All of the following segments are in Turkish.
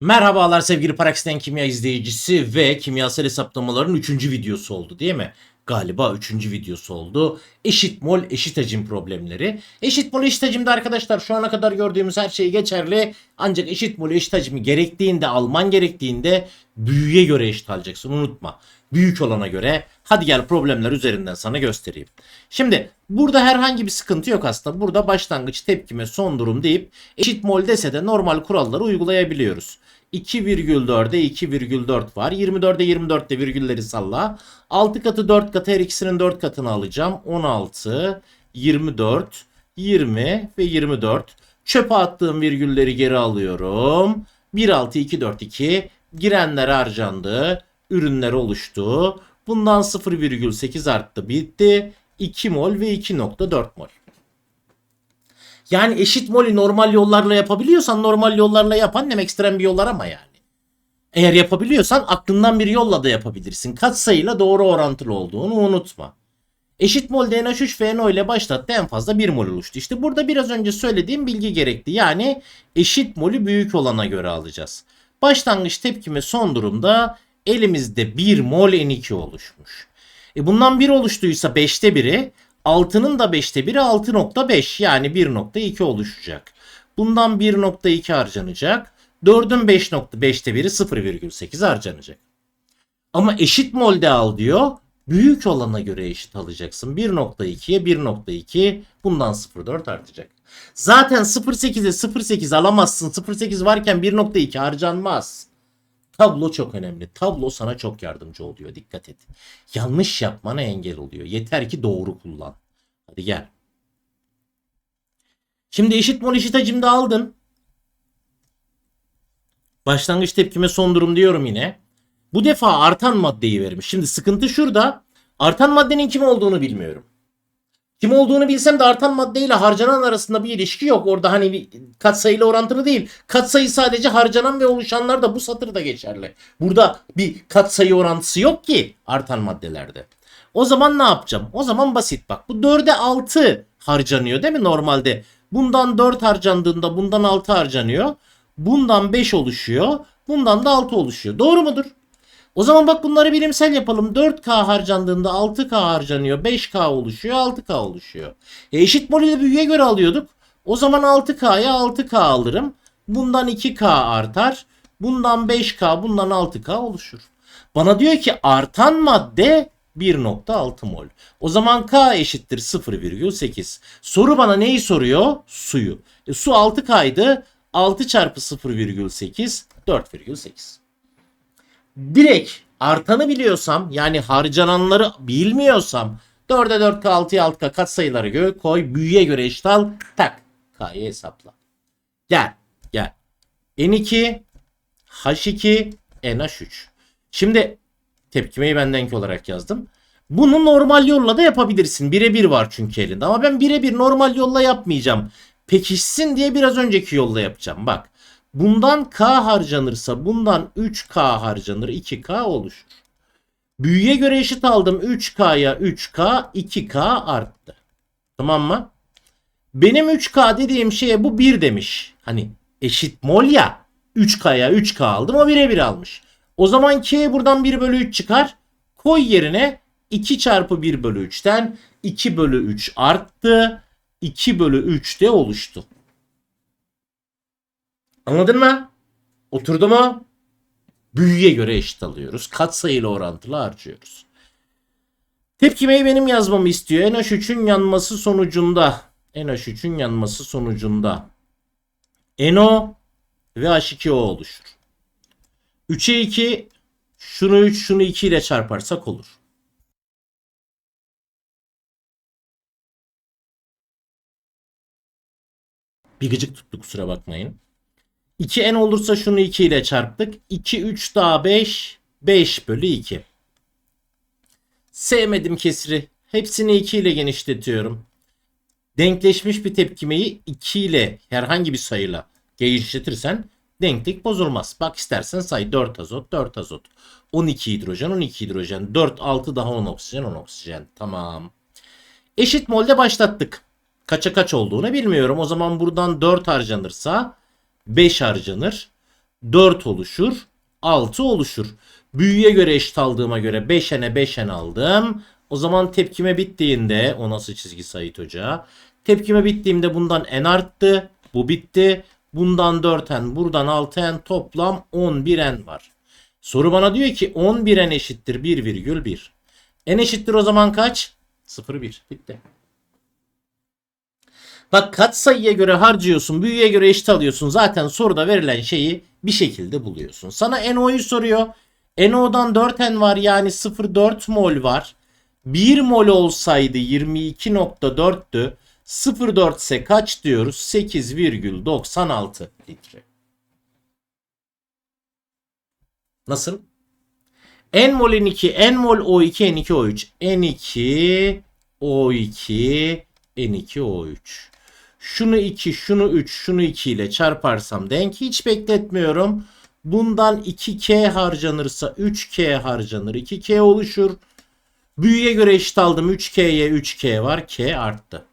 Merhabalar sevgili Parax'ten kimya izleyicisi ve kimyasal hesaplamaların 3. videosu oldu değil mi? Galiba 3. videosu oldu. Eşit mol eşit hacim problemleri. Eşit mol eşit hacimde arkadaşlar şu ana kadar gördüğümüz her şey geçerli. Ancak eşit mol eşit hacmi gerektiğinde alman gerektiğinde büyüye göre eşit alacaksın unutma. Büyük olana göre hadi gel problemler üzerinden sana göstereyim. Şimdi burada herhangi bir sıkıntı yok aslında. Burada başlangıç tepkime son durum deyip eşit mol dese de normal kuralları uygulayabiliyoruz. 2,4'e 2,4 var. 24'e 24'te virgülleri salla. 6 katı 4 katı her ikisinin 4 katını alacağım. 16, 24, 20 ve 24. Çöpe attığım virgülleri geri alıyorum. 1, 6, 2, 4, 2. Girenler harcandı. Ürünler oluştu. Bundan 0,8 arttı bitti. 2 mol ve 2,4 mol. Yani eşit molü normal yollarla yapabiliyorsan normal yollarla yapan hem ekstrem bir yollar ama yani. Eğer yapabiliyorsan aklından bir yolla da yapabilirsin. Katsayıyla doğru orantılı olduğunu unutma. Eşit molde NH3 ve NO ile başlattı en fazla 1 mol oluştu. İşte burada biraz önce söylediğim bilgi gerekti. Yani eşit molü büyük olana göre alacağız. Başlangıç tepkime son durumda elimizde 1 mol N2 oluşmuş. E bundan 1 oluştuysa 5'te 1'i 6'nın da 5'te 1'i 6.5 yani 1.2 oluşacak. Bundan 1.2 harcanacak. 4'ün 5.5'te 1'i 0,8 harcanacak. Ama eşit molde al diyor. Büyük olana göre eşit alacaksın. 1.2'ye 1.2 bundan 0.4 artacak. Zaten 0.8'e 0.8 alamazsın. 0.8 varken 1.2 harcanmaz. Tablo çok önemli. Tablo sana çok yardımcı oluyor. Dikkat et. Yanlış yapmana engel oluyor. Yeter ki doğru kullan. Hadi gel. Şimdi eşit mol eşit hacimde aldın. Başlangıç tepkime son durum diyorum yine. Bu defa artan maddeyi vermiş. Şimdi sıkıntı şurada. Artan maddenin kim olduğunu bilmiyorum. Kim olduğunu bilsem de artan maddeyle harcanan arasında bir ilişki yok. Orada hani bir katsayıyla orantılı değil. Katsayı sadece harcanan ve oluşanlar da bu satırda geçerli. Burada bir katsayı orantısı yok ki artan maddelerde. O zaman ne yapacağım? O zaman basit bak. Bu 4'e 6 harcanıyor değil mi normalde? Bundan 4 harcandığında bundan 6 harcanıyor. Bundan 5 oluşuyor. Bundan da 6 oluşuyor. Doğru mudur? O zaman bak bunları bilimsel yapalım. 4K harcandığında 6K harcanıyor. 5K oluşuyor. 6K oluşuyor. E eşit molü büyüye göre alıyorduk. O zaman 6K'ya 6K alırım. Bundan 2K artar. Bundan 5K, bundan 6K oluşur. Bana diyor ki artan madde 1.6 mol. O zaman K eşittir 0,8. Soru bana neyi soruyor? Suyu. E, su 6K'ydı. 6 çarpı 0,8 4,8 direkt artanı biliyorsam yani harcananları bilmiyorsam 4'e 4K 6'ya 6K katsayıları göre koy büyüye göre eşit al tak K'yı hesapla. Gel gel. N2 H2 NH3. Şimdi tepkimeyi bendenki olarak yazdım. Bunu normal yolla da yapabilirsin. Birebir var çünkü elinde. Ama ben birebir normal yolla yapmayacağım. Pekişsin diye biraz önceki yolla yapacağım. Bak. Bundan K harcanırsa bundan 3K harcanır 2K oluşur. Büyüye göre eşit aldım 3K'ya 3K 2K arttı. Tamam mı? Benim 3K dediğim şeye bu 1 demiş. Hani eşit mol ya 3K'ya 3K aldım o birebir almış. O zaman K buradan 1 bölü 3 çıkar. Koy yerine 2 çarpı 1 bölü 3'ten 2 bölü 3 arttı. 2 bölü 3 de oluştu. Anladın mı? Oturdu mu? Büyüye göre eşit alıyoruz. Katsayıyla orantılı harcıyoruz. Tepkimeyi benim yazmamı istiyor. NH3'ün yanması sonucunda NH3'ün yanması sonucunda NO ve H2O oluşur. 3'e 2 şunu 3 şunu 2 ile çarparsak olur. Bir gıcık tuttu kusura bakmayın. 2n olursa şunu 2 ile çarptık. 2, 3 daha 5. 5 bölü 2. Sevmedim kesri. Hepsini 2 ile genişletiyorum. Denkleşmiş bir tepkimeyi 2 ile herhangi bir sayıyla genişletirsen denklik bozulmaz. Bak istersen say 4 azot 4 azot. 12 hidrojen 12 hidrojen. 4 6 daha 10 oksijen 10 oksijen. Tamam. Eşit molde başlattık. Kaça kaç olduğunu bilmiyorum. O zaman buradan 4 harcanırsa 5 harcanır. 4 oluşur. 6 oluşur. Büyüye göre eşit aldığıma göre 5n'e 5n aldım. O zaman tepkime bittiğinde o nasıl çizgi Sait Hoca? Tepkime bittiğimde bundan n arttı. Bu bitti. Bundan 4n buradan 6n toplam 11n var. Soru bana diyor ki 11n eşittir 1,1. n eşittir o zaman kaç? 0,1. Bitti. Bak kat sayıya göre harcıyorsun, büyüye göre eşit alıyorsun. Zaten soruda verilen şeyi bir şekilde buluyorsun. Sana NO'yu soruyor. NO'dan 4N var yani 0,4 mol var. 1 mol olsaydı 22.4'tü. 0,4 ise kaç diyoruz? 8,96 litre. Nasıl? N mol N2, N mol O2, N2 O3. N2 O2 N2 O3. Şunu 2, şunu 3, şunu 2 ile çarparsam denk hiç bekletmiyorum. Bundan 2K harcanırsa 3K harcanır. 2K oluşur. Büyüye göre eşit aldım. 3K'ye 3K var. K arttı.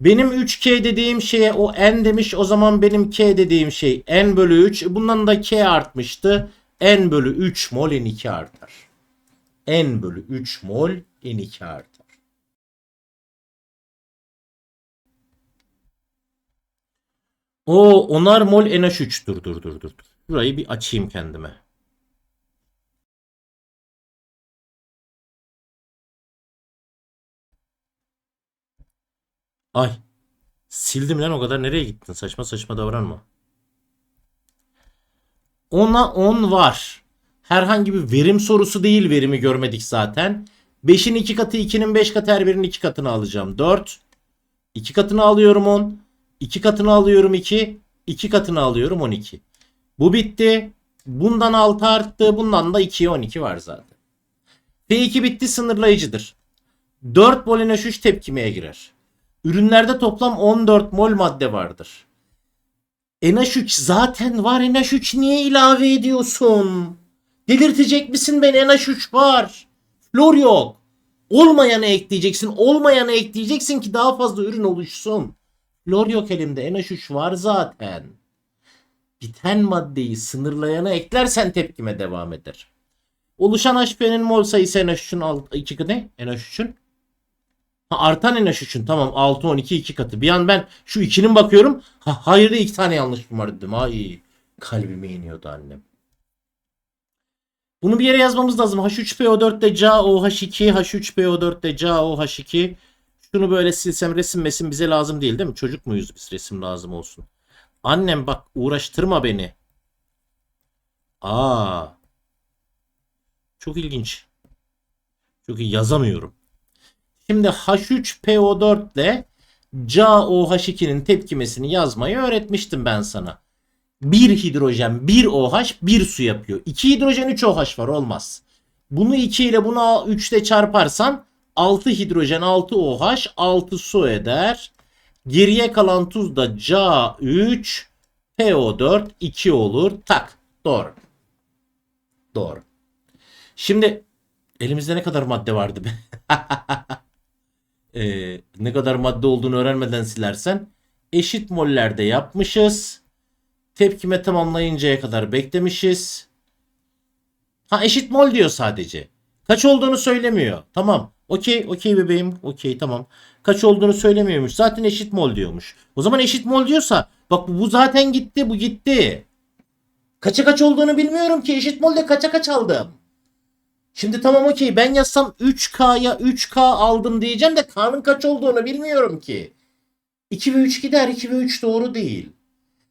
Benim 3K dediğim şeye o N demiş. O zaman benim K dediğim şey N bölü 3. Bundan da K artmıştı. N bölü 3 mol N2 artar. N bölü 3 mol N2 artar. O onar mol NH3 dur dur dur dur. Burayı bir açayım kendime. Ay. Sildim lan o kadar nereye gittin? Saçma saçma davranma. Ona 10 var. Herhangi bir verim sorusu değil verimi görmedik zaten. 5'in 2 katı 2'nin 5 katı her birinin 2 katını alacağım. 4. 2 katını alıyorum 10. 2 katını alıyorum 2. 2 katını alıyorum 12. Bu bitti. Bundan 6 arttı. Bundan da 2'ye 12 var zaten. P2 bitti sınırlayıcıdır. 4 mol NH3 tepkimeye girer. Ürünlerde toplam 14 mol madde vardır. NH3 zaten var. NH3 niye ilave ediyorsun? Delirtecek misin beni? NH3 var. Flor yok. Olmayanı ekleyeceksin. Olmayanı ekleyeceksin ki daha fazla ürün oluşsun. Flor yok elimde. NH3 var zaten. Biten maddeyi sınırlayana eklersen tepkime devam eder. Oluşan HP'nin mol sayısı NH3'ün 2 ne? NH3'ün Ha, artan NH3'ün tamam 6 12 2 katı. Bir an ben şu 2'nin bakıyorum. Ha, hayır da 2 tane yanlış var dedim. Ay kalbime iniyordu annem. Bunu bir yere yazmamız lazım. H3PO4'te CaOH2, H3PO4'te CaOH2. Şunu böyle silsem resim mesim bize lazım değil değil mi? Çocuk muyuz biz resim lazım olsun. Annem bak uğraştırma beni. Aa. Çok ilginç. İyi yazamıyorum. Şimdi H3PO4 ile CaOH2'nin tepkimesini yazmayı öğretmiştim ben sana. 1 hidrojen 1 OH 1 su yapıyor. 2 hidrojen 3 OH var olmaz. Bunu 2 ile bunu 3 ile çarparsan 6 hidrojen 6 OH 6 su eder. Geriye kalan tuz da Ca3 PO4 2 olur. Tak. Doğru. Doğru. Şimdi elimizde ne kadar madde vardı be? ee, ne kadar madde olduğunu öğrenmeden silersen eşit mollerde yapmışız. Tepkime tamamlayıncaya kadar beklemişiz. Ha eşit mol diyor sadece. Kaç olduğunu söylemiyor. Tamam. Okey, okey bebeğim. Okey tamam. Kaç olduğunu söylemiyormuş. Zaten eşit mol diyormuş. O zaman eşit mol diyorsa bak bu zaten gitti, bu gitti. Kaça kaç olduğunu bilmiyorum ki. Eşit molde kaça kaç aldım. Şimdi tamam okey ben yazsam 3K'ya 3K aldım diyeceğim de K'nın kaç olduğunu bilmiyorum ki. 2 ve 3 gider 2 ve 3 doğru değil.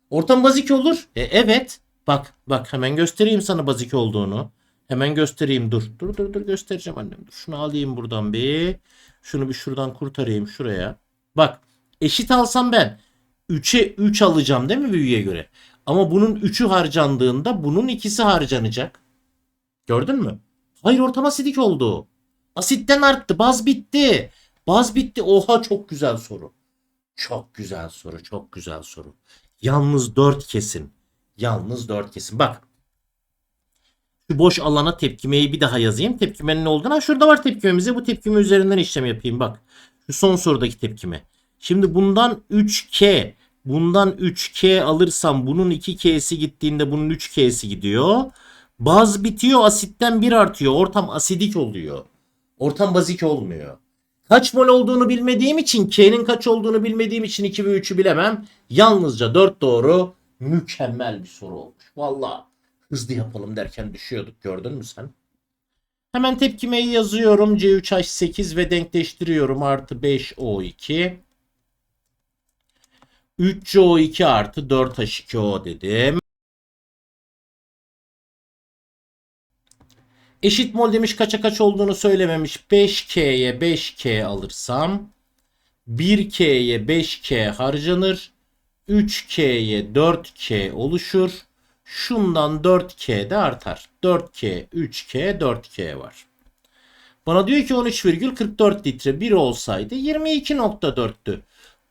Ortam bazik olur. E, evet. Bak bak hemen göstereyim sana bazik olduğunu. Hemen göstereyim dur. Dur dur dur göstereceğim annem. Dur şunu alayım buradan bir. Şunu bir şuradan kurtarayım şuraya. Bak eşit alsam ben 3'e 3 alacağım değil mi büyüye göre? Ama bunun 3'ü harcandığında bunun ikisi harcanacak. Gördün mü? Hayır ortam asidik oldu. Asitten arttı. Baz bitti. Baz bitti. Oha çok güzel soru. Çok güzel soru. Çok güzel soru. Yalnız 4 kesin. Yalnız 4 kesin. Bak. Şu boş alana tepkimeyi bir daha yazayım. Tepkimenin ne olduğunu. Ha, şurada var tepkimemize. Bu tepkime üzerinden işlem yapayım. Bak. Şu son sorudaki tepkime. Şimdi bundan 3K Bundan 3K alırsam bunun 2K'si gittiğinde bunun 3K'si gidiyor. Baz bitiyor asitten 1 artıyor. Ortam asidik oluyor. Ortam bazik olmuyor. Kaç mol olduğunu bilmediğim için K'nin kaç olduğunu bilmediğim için 2 ve 3'ü bilemem. Yalnızca 4 doğru mükemmel bir soru olmuş. Valla hızlı yapalım derken düşüyorduk gördün mü sen? Hemen tepkimeyi yazıyorum. C3H8 ve denkleştiriyorum. Artı 5O2. 3CO2 artı 4H2O dedim. Eşit mol demiş kaça kaç olduğunu söylememiş. 5K'ye 5K alırsam 1K'ye 5K harcanır. 3K'ye 4K oluşur. Şundan 4K de artar. 4K, 3K, 4K var. Bana diyor ki 13,44 litre 1 olsaydı 22.4'tü.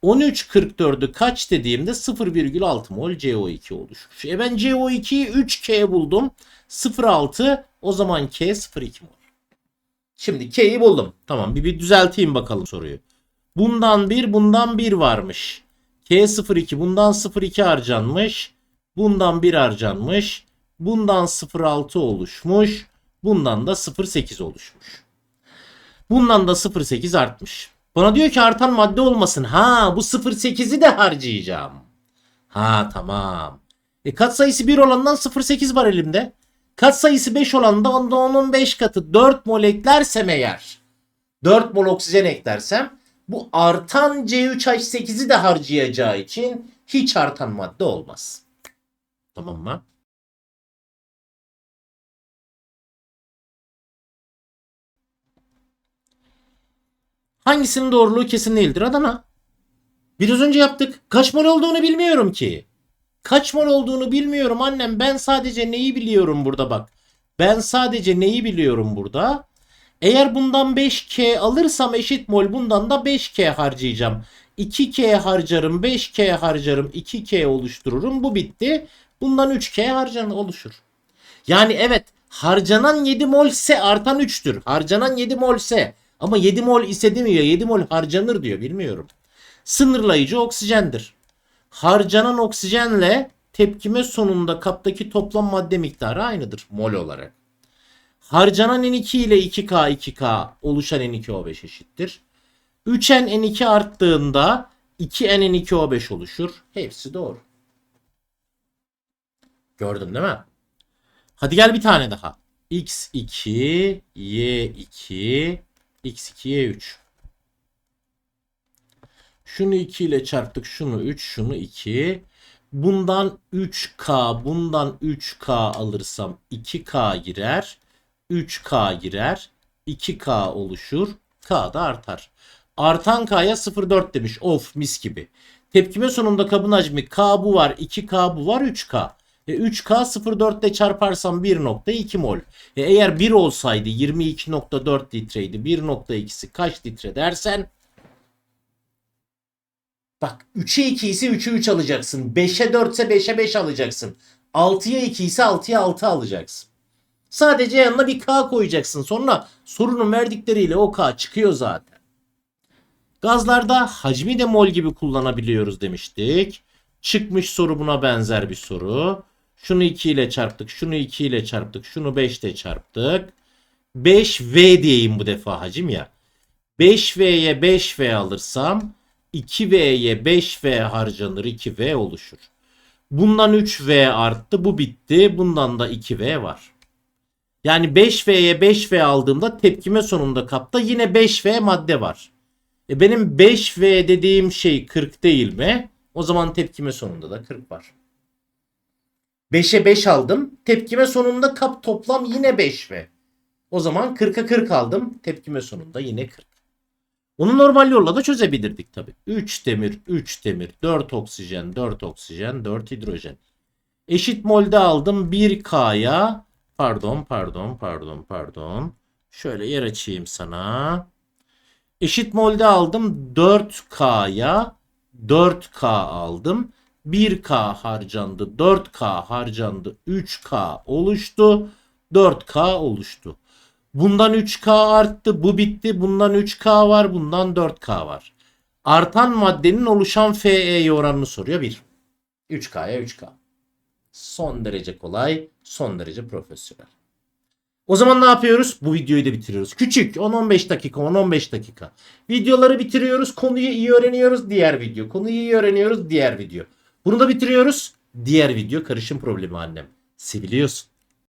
13.44'ü kaç dediğimde 0,6 mol CO2 oluşmuş. E ben CO2'yi 3K buldum. 0,6 o zaman K 0,2 mol. Şimdi K'yi buldum. Tamam bir, bir düzelteyim bakalım soruyu. Bundan 1 bundan 1 varmış. K 0,2 bundan 0,2 harcanmış. Bundan 1 harcanmış. Bundan 0,6 oluşmuş. Bundan da 0,8 oluşmuş. Bundan da 0,8 artmış. Bana diyor ki artan madde olmasın. Ha bu 0,8'i de harcayacağım. Ha tamam. E kat sayısı 1 olandan 0,8 var elimde. Kat sayısı 5 olan da onda onun 5 katı 4 mol eklersem eğer 4 mol oksijen eklersem bu artan C3H8'i de harcayacağı için hiç artan madde olmaz. Tamam mı? Hangisinin doğruluğu kesin değildir Adana? Biraz önce yaptık. Kaç mol olduğunu bilmiyorum ki. Kaç mol olduğunu bilmiyorum annem. Ben sadece neyi biliyorum burada bak. Ben sadece neyi biliyorum burada? Eğer bundan 5K alırsam eşit mol bundan da 5K harcayacağım. 2K harcarım, 5K harcarım, 2K oluştururum. Bu bitti. Bundan 3K harcan oluşur. Yani evet harcanan 7 mol ise artan 3'tür. Harcanan 7 mol ise ama 7 mol ise demiyor 7 mol harcanır diyor bilmiyorum. Sınırlayıcı oksijendir. Harcanan oksijenle tepkime sonunda kaptaki toplam madde miktarı aynıdır mol olarak. Harcanan N2 ile 2K 2K oluşan N2O5 eşittir. 3N N2 arttığında 2N N2O5 oluşur. Hepsi doğru. Gördün değil mi? Hadi gel bir tane daha. X2, Y2, X2, Y3. Şunu 2 ile çarptık. Şunu 3, şunu 2. Bundan 3K, bundan 3K alırsam 2K girer. 3K girer. 2K oluşur. K da artar. Artan K'ya 0,4 demiş. Of mis gibi. Tepkime sonunda kabın hacmi K bu var, 2K bu var, 3K. E 3K 0,4 ile çarparsam 1.2 mol. E eğer 1 olsaydı 22.4 litreydi. 1.2'si kaç litre dersen Bak 3'e 2 ise 3'e 3 alacaksın. 5'e 4 ise 5'e 5 alacaksın. 6'ya 2 ise 6'ya 6 alacaksın. Sadece yanına bir K koyacaksın. Sonra sorunun verdikleriyle o K çıkıyor zaten. Gazlarda hacmi de mol gibi kullanabiliyoruz demiştik. Çıkmış soru buna benzer bir soru. Şunu 2 ile çarptık. Şunu 2 ile çarptık. Şunu 5 ile çarptık. 5V diyeyim bu defa hacim ya. 5V'ye 5V alırsam 2V'ye 5V harcanır 2V oluşur. Bundan 3V arttı bu bitti. Bundan da 2V var. Yani 5V'ye 5V aldığımda tepkime sonunda kapta yine 5V madde var. E benim 5V dediğim şey 40 değil mi? O zaman tepkime sonunda da 40 var. 5'e 5 aldım. Tepkime sonunda kap toplam yine 5V. O zaman 40'a 40 aldım. Tepkime sonunda yine 40. Onu normal yolla da çözebilirdik tabi. 3 demir, 3 demir, 4 oksijen, 4 oksijen, 4 hidrojen. Eşit molde aldım 1K'ya. Pardon, pardon, pardon, pardon. Şöyle yer açayım sana. Eşit molde aldım 4K'ya. 4K aldım. 1K harcandı, 4K harcandı, 3K oluştu, 4K oluştu. Bundan 3K arttı, bu bitti. Bundan 3K var, bundan 4K var. artan maddenin oluşan FE'ye oranını soruyor. 1. 3K'ya 3K. Son derece kolay, son derece profesyonel. O zaman ne yapıyoruz? Bu videoyu da bitiriyoruz. Küçük 10-15 dakika 10-15 dakika. Videoları bitiriyoruz. Konuyu iyi öğreniyoruz. Diğer video. Konuyu iyi öğreniyoruz. Diğer video. Bunu da bitiriyoruz. Diğer video karışım problemi annem. Seviliyorsun.